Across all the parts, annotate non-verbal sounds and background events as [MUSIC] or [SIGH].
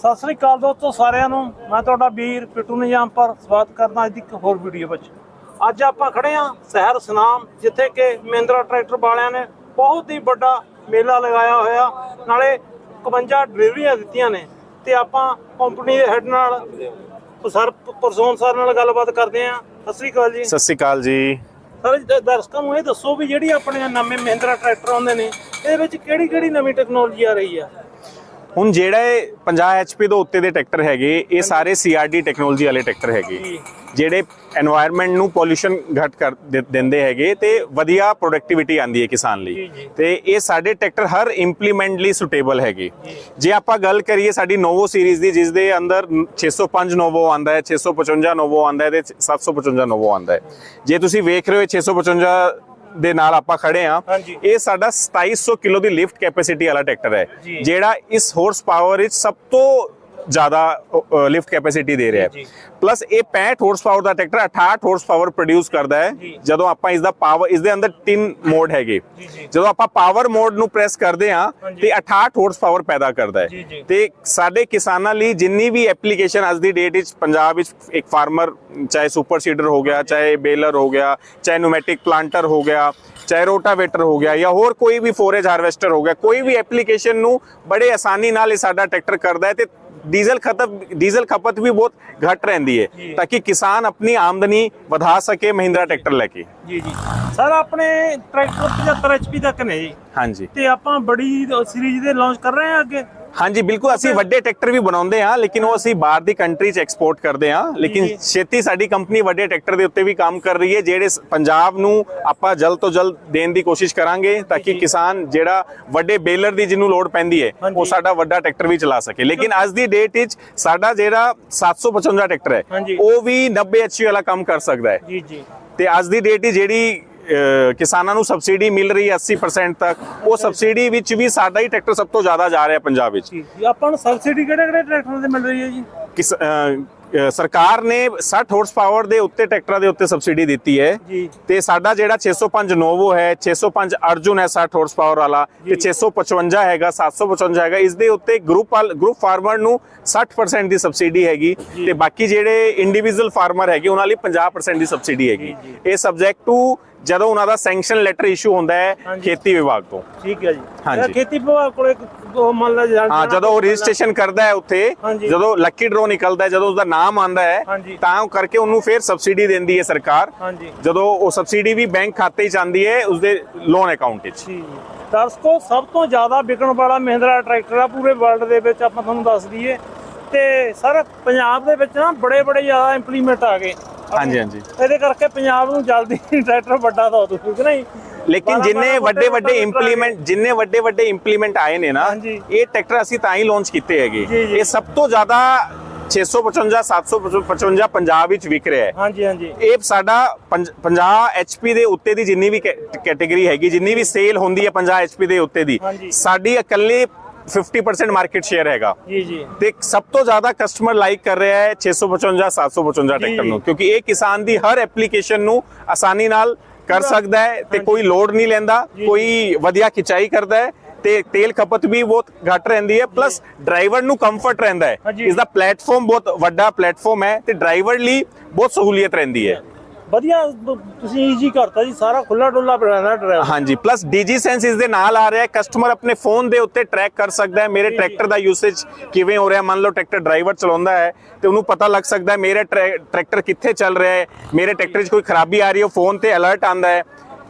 ਸਤਿ ਸ੍ਰੀ ਅਕਾਲ ਦੋਸਤੋ ਸਾਰਿਆਂ ਨੂੰ। ਮੈਂ ਤੁਹਾਡਾ ਵੀਰ ਪਿੱਟੂ ਨਿਜਾਮ ਪਰ ਸਵਾਗਤ ਕਰਦਾ ਅੱਜ ਦੀ ਇੱਕ ਹੋਰ ਵੀਡੀਓ ਵਿੱਚ। ਅੱਜ ਆਪਾਂ ਖੜੇ ਹਾਂ ਸ਼ਹਿਰ ਸਨਾਮ ਜਿੱਥੇ ਕਿ ਮਹਿੰਦਰਾ ਟਰੈਕਟਰ ਵਾਲਿਆਂ ਨੇ ਬਹੁਤ ਹੀ ਵੱਡਾ ਮੇਲਾ ਲਗਾਇਆ ਹੋਇਆ। ਨਾਲੇ 51 ਡਿਲੀਵਰੀਆਂ ਦਿੱਤੀਆਂ ਨੇ। ਤੇ ਆਪਾਂ ਕੰਪਨੀ ਦੇ ਹੈੱਡ ਨਾਲ ਸਰ ਪਰਸੋਨ ਸਰ ਨਾਲ ਗੱਲਬਾਤ ਕਰਦੇ ਹਾਂ। ਸਤਿ ਸ੍ਰੀ ਅਕਾਲ ਜੀ। ਸਤਿ ਸ਼੍ਰੀ ਅਕਾਲ ਜੀ। ਸਰ ਦਰਸ਼ਕਾਂ ਨੂੰ ਇਹ ਦੱਸੋ ਵੀ ਜਿਹੜੀ ਆਪਣੇ ਨਵੇਂ ਮਹਿੰਦਰਾ ਟਰੈਕਟਰ ਆਉਂਦੇ ਨੇ ਇਹਦੇ ਵਿੱਚ ਕਿਹੜੀ ਕਿਹੜੀ ਨਵੀਂ ਟੈਕਨੋਲੋਜੀ ਆ ਰਹੀ ਆ? ਹੁਣ ਜਿਹੜਾ ਇਹ 50 ਐਚਪੀ ਦੇ ਉੱਤੇ ਦੇ ਟਰੈਕਟਰ ਹੈਗੇ ਇਹ ਸਾਰੇ ਸੀਆਰਡੀ ਟੈਕਨੋਲੋਜੀ ਵਾਲੇ ਟਰੈਕਟਰ ਹੈਗੇ। ਜਿਹੜੇ এনवायरमेंट ਨੂੰ ਪੋਲੂਸ਼ਨ ਘਟ ਕਰ ਦਿੰਦੇ ਹੈਗੇ ਤੇ ਵਧੀਆ ਪ੍ਰੋਡਕਟੀਵਿਟੀ ਆਂਦੀ ਹੈ ਕਿਸਾਨ ਲਈ। ਤੇ ਇਹ ਸਾਡੇ ਟਰੈਕਟਰ ਹਰ ਇੰਪਲੀਮੈਂਟ ਲਈ ਸੁਟੇਬਲ ਹੈਗੇ। ਜੇ। ਆਪਾਂ ਗੱਲ ਕਰੀਏ ਸਾਡੀ ਨੋਵੋ ਸੀਰੀਜ਼ ਦੀ ਜਿਸ ਦੇ ਅੰਦਰ 605 ਨੋਵੋ ਆਂਦਾ ਹੈ 655 ਨੋਵੋ ਆਂਦਾ ਹੈ ਤੇ 755 ਨੋਵੋ ਆਂਦਾ ਹੈ। ਜੇ ਤੁਸੀਂ ਵੇਖ ਰਹੇ ਹੋ 655 ਦੇ ਨਾਲ ਆਪਾਂ ਖੜੇ ਆ। ਇਹ ਸਾਡਾ 2700 ਕਿਲੋ ਦੀ ਲਿਫਟ ਕੈਪੈਸਿਟੀ ਵਾਲਾ ਟਰੈਕਟਰ ਹੈ। ਜਿਹੜਾ ਇਸ ਹਾਰਸ ਪਾਵਰ ਵਿੱਚ ਸਭ ਤੋਂ ਜ਼ਿਆਦਾ ਲਿਫਟ ਕੈਪੈਸਿਟੀ ਦੇ ਰਿਹਾ। ਹੈ ਪਲੱਸ ਇਹ 65 ਹਾਰਸ ਪਾਵਰ ਦਾ ਟਰੈਕਟਰ 68 ਹਾਰਸ ਪਾਵਰ ਪ੍ਰੋਡਿਊਸ ਕਰਦਾ ਹੈ। ਜਦੋਂ ਆਪਾਂ ਇਸ ਦਾ ਪਾਵਰ ਇਸ ਦੇ ਅੰਦਰ ਤਿੰਨ ਮੋਡ ਹੈਗੇ। ਜਦੋਂ ਆਪਾਂ ਪਾਵਰ ਮੋਡ ਨੂੰ ਪ੍ਰੈਸ ਕਰਦੇ ਹਾਂਜੀ। ਤੇ 68 ਹਾਰਸ ਪਾਵਰ ਪੈਦਾ ਕਰਦਾ। ਹੈ ਤੇ ਸਾਡੇ ਕਿਸਾਨਾਂ ਲਈ ਜਿੰਨੀ ਵੀ ਐਪਲੀਕੇਸ਼ਨ ਅੱਜ ਦੀ ਡੇਟ ਵਿੱਚ ਪੰਜਾਬ ਵਿੱਚ ਇੱਕ ਫਾਰਮਰ ਚਾਹੇ ਸੁਪਰ ਸੀਡਰ ਹੋ ਗਿਆ ਚਾਹੇ ਬੇਲਰ ਹੋ ਗਿਆ ਚਾਹੇ ਨੂਮੈਟਿਕ ਪਲਾਂਟਰ ਹੋ ਗਿਆ ਚਾਹੇ ਰੋਟਾਵੇਟਰ ਹੋ ਗਿਆ ਜਾਂ ਹੋਰ ਕੋਈ ਵੀ ਫੋਰੇਜ ਹਾਰਵੈਸਟਰ ਹੋ ਗਿਆ ਕੋਈ ਵੀ ਐਪਲੀਕੇਸ਼ਨ ਨੂੰ ਬੜੇ ਆਸਾਨੀ ਨਾਲ ਇਹ ਸਾਡਾ ਟਰੈਕਟਰ ਕਰਦਾ ਹੈ ਤੇ ਡੀਜ਼ਲ ਖਪਤ ਡੀਜ਼ਲ ਖਪਤ ਵੀ ਬਹੁਤ ਘੱਟ ਰਹਿੰਦੀ। ਹੈ ਤਾਂ ਕਿ ਕਿਸਾਨ ਆਪਣੀ ਆਮਦਨੀ ਵਧਾ ਸਕੇ ਮਹਿੰਦਰਾ ਟਰੈਕਟਰ ਲੈ ਕੇ ਜੀ ਜੀ ਸਰ ਆਪਣੇ ਟਰੈਕਟਰ 75 HP ਤੱਕ ਨੇ ਜੀ ਹਾਂਜੀ ਤੇ ਆਪਾਂ ਬੜੀ ਸੀਰੀਜ਼ ਦੇ ਲਾਂਚ ਕਰ ਰਹੇ ਹਾਂ ਅੱਗੇ ਹਾਂਜੀ ਬਿਲਕੁਲ ਅਸੀਂ ਵੱਡੇ ਟਰੈਕਟਰ ਵੀ ਬਣਾਉਂਦੇ ਹਾਂ ਲੇਕਿਨ ਉਹ ਅਸੀਂ ਬਾਹਰ ਦੀ ਕੰਟਰੀ 'ਚ ਐਕਸਪੋਰਟ ਕਰਦੇ ਹਾਂ ਲੇਕਿਨ। ਛੇਤੀ ਸਾਡੀ ਕੰਪਨੀ ਵੱਡੇ ਟਰੈਕਟਰ ਦੇ ਉੱਤੇ ਵੀ ਕੰਮ ਕਰ ਰਹੀ ਹੈ ਜਿਹੜੇ ਪੰਜਾਬ ਨੂੰ ਆਪਾਂ ਜਲਦ ਤੋਂ ਜਲਦ ਦੇਣ ਦੀ ਕੋਸ਼ਿਸ਼ ਕਰਾਂਗੇ ਤਾਂ ਕਿ। ਕਿਸਾਨ ਜਿਹੜਾ ਵੱਡੇ ਬੇਲਰ ਦੀ ਜਿਹਨੂੰ ਲੋਡ ਪੈਂਦੀ ਹੈ। ਉਹ ਸਾਡਾ ਵੱਡਾ ਟਰੈਕਟਰ ਵੀ ਚਲਾ ਸਕੇ ਲੇਕਿਨ ਅੱਜ ਦੀ ਡੇਟ ਵਿੱਚ ਸਾਡਾ ਜਿਹੜਾ 755 ਟਰੈਕਟਰ ਹੈ। ਉਹ ਵੀ 90 ਐਚਪੀ ਵਾਲਾ ਕੰਮ ਕਰ ਸਕਦਾ ਹੈ ਜੀ ਜੀ ਤੇ ਅੱਜ ਦੀ ਡੇਟ ਦੀ ਜਿਹੜੀ ਕਿਸਾਨਾਂ ਨੂੰ ਸਬਸਿਡੀ ਮਿਲ ਰਹੀ ਹੈ 80% ਤੱਕ। ਉਹ ਸਬਸਿਡੀ ਵਿੱਚ ਵੀ ਸਾਡਾ ਹੀ ਟਰੈਕਟਰ ਸਭ ਤੋਂ ਜ਼ਿਆਦਾ ਜਾ ਰਿਹਾ ਪੰਜਾਬ ਵਿੱਚ। ਜੀ ਆਪਾਂ ਨੂੰ ਸਬਸਿਡੀ ਕਿਹੜੇ ਕਿਹੜੇ ਟਰੈਕਟਰਾਂ ਤੇ ਮਿਲ ਰਹੀ ਹੈ ਜੀ? ਸਰਕਾਰ ਨੇ 60 ਹਾਰਸ ਪਾਵਰ ਦੇ ਉੱਤੇ ਟਰੈਕਟਰਾਂ ਦੇ ਉੱਤੇ ਸਬਸਿਡੀ ਦਿੱਤੀ ਹੈ। ਤੇ ਸਾਡਾ ਜਿਹੜਾ 605 ਨੋਵੋ ਹੈ 605 ਅਰਜੁਨ ਹੈ 60 ਹਾਰਸ ਪਾਵਰ ਵਾਲਾ ਤੇ 655 ਹੈਗਾ 755 ਹੈਗਾ। ਇਸ ਦੇ ਉੱਤੇ ਗਰੁੱਪ ਗਰੁੱਪ ਫਾਰਮਰ ਨੂੰ 60% ਦੀ ਸਬਸਿਡੀ ਹੈਗੀ ਤੇ ਬਾਕੀ ਜਿਹੜੇ ਇੰਡੀਵਿਜੂਅਲ ਫਾਰਮਰ ਹੈਗੇ ਉਹਨਾਂ ਲਈ 50% ਦੀ ਸਬਸਿਡੀ ਹੈਗੀ। ਇਹ ਸਬਜੈਕਟ ਟੂ ਜਦੋਂ ਉਹਨਾਂ ਦਾ ਸੈਂਕਸ਼ਨ ਲੈਟਰ ਇਸ਼ੂ ਹੁੰਦਾ ਹੈ। ਖੇਤੀ ਵਿਭਾਗ ਤੋਂ ਠੀਕ ਹੈ ਜੀ ਹਾਂਜੀ। ਖੇਤੀ ਵਿਭਾਗ ਕੋਲੇ ਉਹ ਮੰਨ ਲਾ ਜਾਣ ਹਾਂ ਜਦੋਂ ਉਹ ਰਜਿਸਟ੍ਰੇਸ਼ਨ ਕਰਦਾ ਹੈ ਉੱਥੇ। ਜਦੋਂ ਲੱਕੀ ਡਰੋ ਨਿਕਲਦਾ ਹੈ ਜਦੋਂ ਉਸਦਾ ਨਾਮ ਆਂਦਾ ਹੈ। ਤਾਂ ਉਹ ਕਰਕੇ ਉਹਨੂੰ ਫਿਰ ਸਬਸਿਡੀ ਦਿੰਦੀ ਹੈ ਸਰਕਾਰ ਜਦੋਂ ਉਹ ਸਬਸਿਡੀ ਵੀ ਬੈਂਕ ਖਾਤੇ 'ਚ ਆਂਦੀ ਹੈ ਉਸਦੇ ਲੋਨ ਅਕਾਊਂਟ 'ਚ ਜੀ ਦਰਸ਼ਕੋ ਸਭ ਤੋਂ ਜ਼ਿਆਦਾ ਵਿਕਣ ਵਾਲਾ ਮਹਿੰਦਰਾ ਟਰੈਕਟਰ ਆ ਪੂਰੇ ਵਰਲਡ ਦੇ ਵਿੱਚ ਆਪਾਂ ਤੁਹਾਨੂੰ ਦੱਸ ਦਈਏ ਤੇ ਸਰ ਪੰਜਾਬ ਦੇ ਵਿੱਚ ਨਾ ਬੜੇ ਬੜੇ ਜ਼ਿਆਦਾ ਇੰਪਲੀਮੈਂਟ ਆ ਗਏ ਹਾਂਜੀ ਹਾਂਜੀ ਇਹਦੇ ਕਰਕੇ ਪੰਜਾਬ ਨੂੰ ਜਲਦੀ [LAUGHS] ਟਰੈਕਟਰ ਵੱਡਾ ਦੋ ਤੁਸੀਂ ਕਿ ਨਹੀਂ ਲੇਕਿਨ ਜਿੰਨੇ ਵੱਡੇ ਵੱਡੇ ਇੰਪਲੀਮੈਂਟ ਜਿੰਨੇ ਵੱਡੇ ਵੱਡੇ ਇੰਪਲੀਮੈਂਟ ਆਏ ਨੇ ਨਾ। ਇਹ ਟਰੈਕਟਰ ਅਸੀਂ ਤਾਂ ਹੀ ਲਾਂਚ ਕੀਤੇ ਹੈਗੇ। ਇਹ ਸਭ ਤੋਂ ਜ਼ਿਆਦਾ 655 755 ਪੰਜਾਬ ਵਿੱਚ ਵਿਕ ਰਿਹਾ ਹੈ ਹਾਂਜੀ ਹਾਂਜੀ ਇਹ ਸਾਡਾ ਪੰਜ- 50 HP ਦੇ ਉੱਤੇ ਦੀ ਜਿੰਨੀ ਵੀ ਕੈਟਾਗਰੀ ਹੈਗੀ ਜਿੰਨੀ ਵੀ ਸੇਲ ਹੁੰਦੀ ਹੈ 50 HP ਦੇ ਉੱਤੇ ਦੀ। ਸਾਡੀ ਇਕੱਲੇ 50% ਮਾਰਕੀਟ ਸ਼ੇਅਰ ਹੈਗਾ ਜੀ ਜੀ ਤੇ ਸਭ ਤੋਂ ਜ਼ਿਆਦਾ ਕਸਟਮਰ ਲਾਈਕ ਕਰ ਰਿਹਾ ਹੈ 655 755 ਟਰੈਕਟਰ। ਨੂੰ ਕਿਉਂਕਿ ਇਹ ਕਿਸਾਨ ਦੀ ਹਰ ਐਪਲੀਕੇਸ਼ਨ ਨੂੰ ਆਸਾਨੀ ਨਾਲ ਕਰ ਸਕਦਾ ਹੈ ਤੇ ਕੋਈ ਲੋਡ ਨਹੀਂ ਲੈਂਦਾ। ਕੋਈ ਵਧੀਆ ਖਿਚਾਈ ਕਰਦਾ ਹੈ ਤੇ ਤੇਲ ਖਪਤ ਵੀ ਬਹੁਤ ਘੱਟ ਰਹਿੰਦੀ ਹੈ ਪਲੱਸ ਡਰਾਈਵਰ ਨੂੰ ਕੰਫਰਟ ਰਹਿੰਦਾ ਹੈ। ਇਸ ਦਾ ਪਲੇਟਫਾਰਮ ਬਹੁਤ ਵੱਡਾ ਪਲੇਟਫਾਰਮ ਹੈ ਤੇ ਡਰਾਈਵਰ ਲਈ ਬਹੁਤ ਸਹੂਲੀਅਤ ਰਹਿੰਦੀ ਹੈ ਵਧੀਆ ਤੁਸੀਂ ਈਜ਼ੀ ਕਰਤਾ ਜੀ ਸਾਰਾ ਖੁੱਲਾ ਡੁੱਲਾ ਬਣਾਣਾ ਡਰਾਈਵਰ ਹਾਂਜੀ ਪਲੱਸ ਡੀਜੀ ਸੈਂਸ ਇਸ ਦੇ ਨਾਲ ਆ ਰਿਹਾ ਹੈ। ਕਸਟਮਰ ਆਪਣੇ ਫੋਨ ਦੇ ਉੱਤੇ ਟਰੈਕ ਕਰ ਸਕਦਾ ਹੈ। ਮੇਰੇ ਟਰੈਕਟਰ ਦਾ ਯੂਸੇਜ ਕਿਵੇਂ ਹੋ ਰਿਹਾ? ਮੰਨ ਲਓ ਟਰੈਕਟਰ ਡਰਾਈਵਰ ਚਲਾਉਂਦਾ ਹੈ ਤੇ ਉਹਨੂੰ ਪਤਾ ਲੱਗ ਸਕਦਾ ਹੈ ਮੇਰੇ ਟਰੈ- ਟਰੈਕਟਰ ਕਿੱਥੇ ਚੱਲ ਰਿਹਾ ਹੈ। ਮੇਰੇ ਟਰੈਕਟਰ 'ਚ ਕੋਈ ਖਰਾਬੀ ਆ ਰਹੀ ਹੈ ਫੋਨ ਤੇ ਅਲਰਟ ਆਂਦਾ ਹੈ।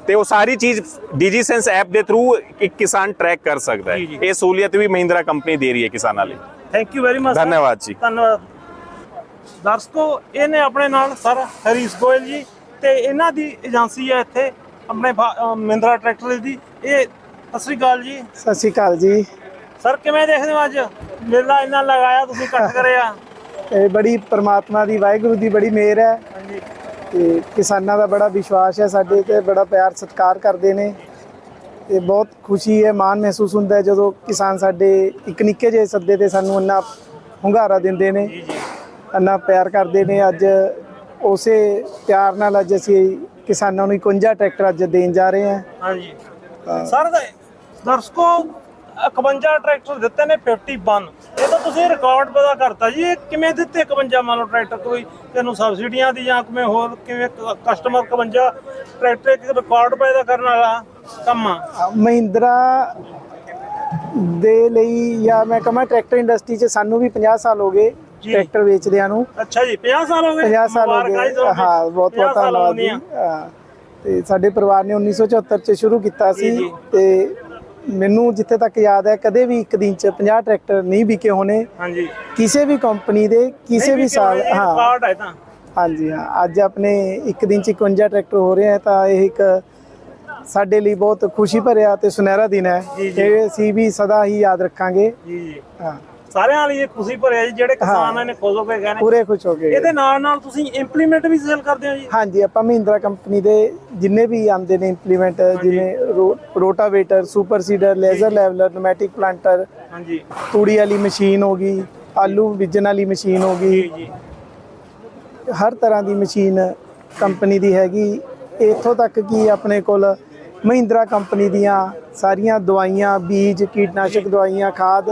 ਤੇ ਉਹ ਸਾਰੀ ਚੀਜ਼ ਡੀਜੀ ਸੈਂਸ ਐਪ ਦੇ ਥਰੂ ਇੱਕ ਕਿਸਾਨ ਟਰੈਕ ਕਰ ਸਕਦਾ ਹੈ। ਇਹ ਸਹੂਲੀਅਤ ਵੀ ਮਹਿੰਦਰਾ ਕੰਪਨੀ ਦੇ ਰਹੀ ਹੈ ਕਿਸਾਨਾਂ ਲਈ। ਥੈਂਕ ਯੂ ਵੈਰੀ ਮਚ ਧੰਨਵਾਦ ਜੀ। ਧੰਨਵਾਦ। ਦਰਸ਼ਕੋ ਇਹ ਨੇ ਆਪਣੇ ਨਾਲ ਸਰ ਹਰੀਸ਼ ਗੋਇਲ ਜੀ ਤੇ ਇਹਨਾਂ ਦੀ ਏਜੰਸੀ ਹੈ ਇੱਥੇ ਆਪਣੇ ਮਹਿੰਦਰਾ ਟਰੈਕਟਰ ਦੀ। ਇਹ ਸਤਿ ਸ੍ਰੀ ਅਕਾਲ ਜੀ। ਸਤਿ ਸ਼੍ਰੀ ਅਕਾਲ ਜੀ। ਸਰ ਕਿਵੇਂ ਦੇਖਦੇ ਹੋ ਅੱਜ? ਮੇਲਾ ਇੰਨਾ ਲਗਾਇਆ ਤੁਸੀਂ ਇਕੱਠ [LAUGHS] ਕਰਿਆ। ਇਹ ਬੜੀ ਪ੍ਰਮਾਤਮਾ ਦੀ ਵਾਹਿਗੁਰੂ ਦੀ ਬੜੀ ਮਿਹਰ ਹੈ। ਤੇ ਕਿਸਾਨਾਂ ਦਾ ਬੜਾ ਵਿਸ਼ਵਾਸ ਹੈ ਸਾਡੇ ਤੇ ਬੜਾ ਪਿਆਰ ਸਤਿਕਾਰ ਕਰਦੇ ਨੇ। ਤੇ ਬਹੁਤ ਖੁਸ਼ੀ ਹੈ ਮਾਣ ਮਹਿਸੂਸ ਹੁੰਦਾ ਜਦੋਂ ਕਿਸਾਨ ਸਾਡੇ ਇੱਕ ਨਿੱਕੇ ਜਿਹੇ ਸੱਦੇ ਤੇ ਸਾਨੂੰ ਇੰਨਾ ਹੁੰਗਾਰਾ ਦਿੰਦੇ ਨੇ। ਇੰਨਾ ਪਿਆਰ ਕਰਦੇ ਨੇ ਅੱਜ ਉਸੇ ਪਿਆਰ ਨਾਲ ਅੱਜ ਅਸੀਂ ਕਿਸਾਨਾਂ ਨੂੰ 51 ਟਰੈਕਟਰ ਅੱਜ ਦੇਣ ਜਾ ਰਹੇ ਹਾਂ। ਹਾਂਜੀ। ਸਰ ਦਰਸ਼ਕੋ 51 ਟਰੈਕਟਰ ਦਿੱਤੇ ਨੇ 51 ਇਹ ਤਾਂ ਤੁਸੀਂ ਰਿਕਾਰਡ ਪਤਾ ਕਰਤਾ ਜੀ ਇਹ ਕਿਵੇਂ ਦਿੱਤੇ 51 ਮੰਨ ਲਓ ਟਰੈਕਟਰ ਕੋਈ ਤੈਨੂੰ ਸਬਸਿਡੀਆਂ ਦੀ ਜਾਂ ਕਿਵੇਂ ਹੋਰ ਕਿਵੇਂ ਕਸਟਮਰ 51 ਟਰੈਕਟਰ ਇੱਕ ਰਿਕਾਰਡ ਪੈਦਾ ਕਰਨ ਵਾਲਾ ਕੰਮ ਆ। ਮਹਿੰਦਰਾ ਦੇ ਲਈ ਜਾਂ ਮੈਂ ਕਹਾਂ ਟਰੈਕਟਰ ਇੰਡਸਟਰੀ 'ਚ ਸਾਨੂੰ ਵੀ 50 ਸਾਲ ਹੋ ਗਏ। ਟਰੈਕਟਰ ਵੇਚਦਿਆਂ ਨੂੰ। ਅੱਛਾ ਜੀ 50 ਸਾਲ ਹੋ ਗਏ। 50 ਸਾਲ ਹੋ ਗਏ। ਹਾਂ ਬਹੁਤ 50 ਬਹੁਤ ਧੰਨਵਾਦ ਜੀ। ਤੇ ਸਾਡੇ ਪਰਿਵਾਰ ਨੇ 1974 ਚ ਸ਼ੁਰੂ ਕੀਤਾ ਸੀ। ਤੇ ਮੈਨੂੰ ਜਿੱਥੇ ਤੱਕ ਯਾਦ ਹੈ ਕਦੇ ਵੀ ਇੱਕ ਦਿਨ ਚ 50 ਟਰੈਕਟਰ ਨਹੀਂ ਵਿਕੇ ਹੋਣੇ। ਹਾਂਜੀ। ਕਿਸੇ ਵੀ ਕੰਪਨੀ ਦੇ ਕਿਸੇ ਵੀ ਸਾਲ ਹਾਂ। ਰਿਕਾਰਡ ਹੈ ਤਾਂ। ਹਾਂਜੀ ਹਾਂ। ਅੱਜ ਆਪਣੇ ਇੱਕ ਦਿਨ ਚ 51 ਟਰੈਕਟਰ ਹੋ ਰਹੇ ਹੈ ਤਾਂ ਇਹ ਇੱਕ ਸਾਡੇ ਲਈ ਬਹੁਤ ਖੁਸ਼ੀ ਭਰਿਆ ਤੇ ਸੁਨਹਿਰਾ ਦਿਨ ਹੈ। ਇਹ ਅਸੀਂ ਵੀ ਸਦਾ ਹੀ ਯਾਦ ਰੱਖਾਂਗੇ। ਜੀ ਜੀ। ਹਾਂ। ਸਾਰਿਆਂ ਲਈ ਇਹ ਖੁਸ਼ੀ ਭਰਿਆ ਜੀ ਜਿਹੜੇ ਕਿਸਾਨ ਨੇ ਖੁਸ਼ ਹੋ ਕੇ ਗਏ ਨੇ ਪੂਰੇ ਖੁਸ਼ ਹੋ ਗਏ ਇਹਦੇ ਨਾਲ ਨਾਲ ਤੁਸੀਂ ਇੰਪਲੀਮੈਂਟ ਵੀ ਸੇਲ ਕਰਦੇ ਹੋ ਜੀ। ਹਾਂਜੀ ਆਪਾਂ ਮਹਿੰਦਰਾ ਕੰਪਨੀ ਦੇ ਜਿੰਨੇ ਵੀ ਆਉਂਦੇ ਨੇ ਇੰਪਲੀਮੈਂਟ ਜਿਵੇਂ rotavator super seeder laser leveller pneumatic planter ਹਾਂਜੀ। ਤੂੜੀ ਵਾਲੀ ਮਸ਼ੀਨ ਹੋ ਗਈ ਆਲੂ ਬੀਜਣ ਵਾਲੀ ਮਸ਼ੀਨ ਹੋ ਗਈ। ਜੀ ਜੀ। ਹਰ ਤਰ੍ਹਾਂ ਦੀ ਮਸ਼ੀਨ ਕੰਪਨੀ ਦੀ ਹੈਗੀ। ਇੱਥੋਂ ਤੱਕ ਕਿ ਆਪਣੇ ਕੋਲ ਮਹਿੰਦਰਾ ਕੰਪਨੀ ਦੀਆਂ ਸਾਰੀਆਂ ਦਵਾਈਆਂ ਬੀਜ ਕੀਟਨਾਸ਼ਕ ਦਵਾਈਆਂ ਖਾਦ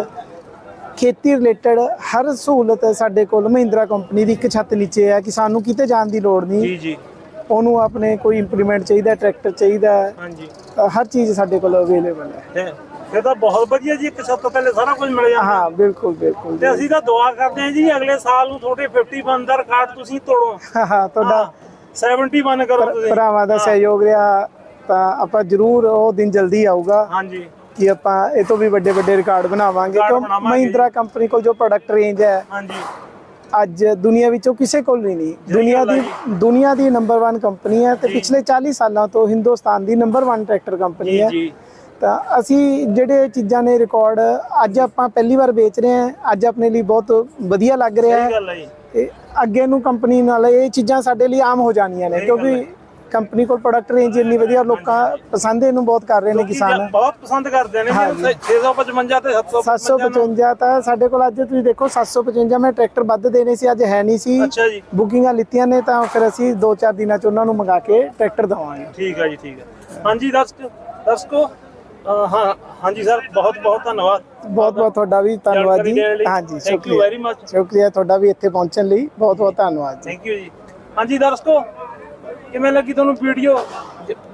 ਖੇਤੀ ਰਿਲੇਟਡ ਹਰ ਸਹੂਲਤ ਸਾਡੇ ਕੋਲ ਮਹਿੰਦਰਾ ਕੰਪਨੀ ਦੀ ਇੱਕ ਛੱਤ ਨੀਚੇ ਹੈ ਕਿ ਸਾਨੂੰ ਕਿਤੇ ਜਾਣ ਦੀ ਲੋੜ ਨਹੀਂ। ਜੀ ਜੀ। ਉਹਨੂੰ ਆਪਣੇ ਕੋਈ ਇੰਪਲੀਮੈਂਟ ਚਾਹੀਦਾ ਟਰੈਕਟਰ ਚਾਹੀਦਾ। ਹੈ, ਹਾਂਜੀ। ਤਾਂ ਹਰ ਚੀਜ਼ ਸਾਡੇ ਕੋਲ ਅਵੇਲੇਬਲ ਹੈ। ਤੇ ਇਹ ਤਾਂ ਬਹੁਤ ਵਧੀਆ ਜੀ ਇੱਕ ਛੱਤ ਤੋਂ ਪਹਿਲੇ ਸਾਰਾ ਕੁਝ ਮਿਲ ਜਾਂਦਾ। ਹਾਂ ਬਿਲਕੁਲ ਬਿਲਕੁਲ ਤੇ ਅਸੀਂ ਤਾਂ ਦੁਆ ਕਰਦੇ ਹਾਂ ਜੀ ਅਗਲੇ ਸਾਲ ਨੂੰ ਤੁਹਾਡੇ 51 ਦਾ ਰਿਕਾਰਡ ਤੁਸੀਂ ਤੋੜੋ। ਹਾਂ ਹਾਂ ਤੁਹਾਡਾ 71 ਕਰੋ ਤੁਸੀਂ। ਭਰਾਵਾਂ ਦਾ ਸਹਿਯੋਗ ਰਿਹਾ ਤਾਂ ਆਪਾਂ ਜ਼ਰੂਰ ਉਹ ਦਿਨ ਜਲਦੀ ਆਊਗਾ। ਹਾਂਜੀ। ਕਿ ਆਪਾਂ ਇਹ ਤੋਂ ਵੀ ਵੱਡੇ ਵੱਡੇ ਰਿਕਾਰਡ ਬਣਾਵਾਂਗੇ ਕਿਉਂ ਮਹਿੰਦਰਾ ਕੰਪਨੀ ਕੋਲ ਜੋ ਪ੍ਰੋਡਕਟ ਰੇਂਜ ਹੈ ਹਾਂਜੀ। ਅੱਜ ਦੁਨੀਆ ਵਿੱਚੋਂ ਕਿਸੇ ਕੋਲ ਵੀ ਨਹੀਂ। ਦੁਨੀਆ ਦੀ ਦੁਨੀਆ ਦੀ ਨੰਬਰ 1 ਕੰਪਨੀ ਹੈ ਤੇ ਪਿਛਲੇ 40 ਸਾਲਾਂ ਤੋਂ ਹਿੰਦੁਸਤਾਨ ਦੀ ਨੰਬਰ 1 ਟਰੈਕਟਰ ਕੰਪਨੀ ਹੈ। ਤਾਂ ਅਸੀਂ ਜਿਹੜੇ ਚੀਜ਼ਾਂ ਨੇ ਰਿਕਾਰਡ ਅੱਜ ਆਪਾਂ ਪਹਿਲੀ ਵਾਰ ਵੇਚ ਰਹੇ ਹਾਂ ਅੱਜ ਆਪਣੇ ਲਈ ਬਹੁਤ ਵਧੀਆ ਲੱਗ ਰਿਹਾ ਹੈ। ਗੱਲ ਹੈ ਜੀ। ਤੇ ਅੱਗੇ ਨੂੰ ਕੰਪਨੀ ਨਾਲ ਇਹ ਚੀਜ਼ਾਂ ਸਾਡੇ ਲਈ ਆਮ ਹੋ ਜਾਣੀਆਂ ਨੇ ਕਿਉਂਕਿ ਕੰਪਨੀ ਕੋਲ ਪ੍ਰੋਡਕਟ ਰੇਂਜ ਇੰਨੀ ਵਧੀਆ ਲੋਕਾਂ ਪਸੰਦ ਇਹਨੂੰ ਬਹੁਤ ਕਰ ਰਹੇ ਨੇ ਕਿਸਾਨ। ਬਹੁਤ ਪਸੰਦ ਕਰਦੇ ਨੇ ਹਾਂਜੀ। ਜੀ 655 ਤੇ 755 ਨੂੰ। 755 ਤਾਂ ਸਾਡੇ ਕੋਲ ਅੱਜ ਤੁਸੀਂ ਦੇਖੋ 755 ਮੈਂ ਟਰੈਕਟਰ ਵੱਧ ਦੇਣੇ ਸੀ ਅੱਜ ਹੈ ਨਹੀਂ ਸੀ। ਅੱਛਾ ਜੀ। ਬੁਕਿੰਗਾਂ ਲਿੱਤੀਆਂ ਨੇ ਤਾਂ ਫਿਰ ਅਸੀਂ 2-4 ਦਿਨਾਂ ਚ ਉਹਨਾਂ ਨੂੰ ਮੰਗਾ ਕੇ ਟਰੈਕਟਰ ਦਵਾਂਗੇ। ਠੀਕ ਹੈ ਜੀ ਠੀਕ ਹੈ ਹਾਂਜੀ ਦਰਸ਼ਕ ਦਰਸ਼ਕੋ ਹਾਂ ਹਾਂਜੀ ਸਰ ਬਹੁਤ ਬਹੁਤ ਧੰਨਵਾਦ। ਬਹੁਤ ਬਹੁਤ ਤੁਹਾਡਾ ਵੀ ਧੰਨਵਾਦ ਜੀ। ਹਾਂਜੀ ਥੈਂਕ ਯੂ ਸ਼ੁਕਰੀਆ। ਵੈਰੀ ਮਚ ਸ਼ੁਕਰੀਆ ਤੁਹਾਡਾ ਵੀ ਇੱਥੇ ਪਹੁੰਚਣ ਲਈ। ਬਹੁਤ ਬਹੁਤ ਧੰਨਵਾਦ ਥੈਂਕ ਯੂ ਜੀ। ਹਾਂਜੀ ਦਰਸ਼ਕੋ ਕਿਵੇਂ ਲੱਗੀ ਤੁਹਾਨੂੰ ਵੀਡੀਓ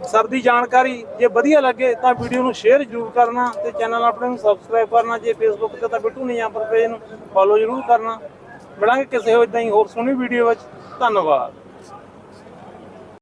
ਸਰ ਦੀ ਜਾਣਕਾਰੀ ਜੇ ਵਧੀਆ ਲੱਗੇ ਤਾਂ ਵੀਡੀਓ ਨੂੰ ਸ਼ੇਅਰ ਜ਼ਰੂਰ ਕਰਨਾ ਤੇ ਚੈਨਲ ਆਪਣੇ ਨੂੰ ਸਬਸਕ੍ਰਾਈਬ ਕਰਨਾ, ਜੇ ਫੇਸਬੁੱਕ ਤੇ ਤਾਂ ਬਿੱਟੂ ਨਹੀਂ ਪਰ ਪੇਜ ਨੂੰ ਫੋਲੋ ਜ਼ਰੂਰ ਕਰਨਾ। ਮਿਲਾਂਗੇ ਕਿਸੇ ਹੋਰ ਇਦਾਂ ਹੀ ਹੋਰ ਸੋਹਣੀ ਵੀਡੀਓ ਵਿੱਚ। ਧੰਨਵਾਦ।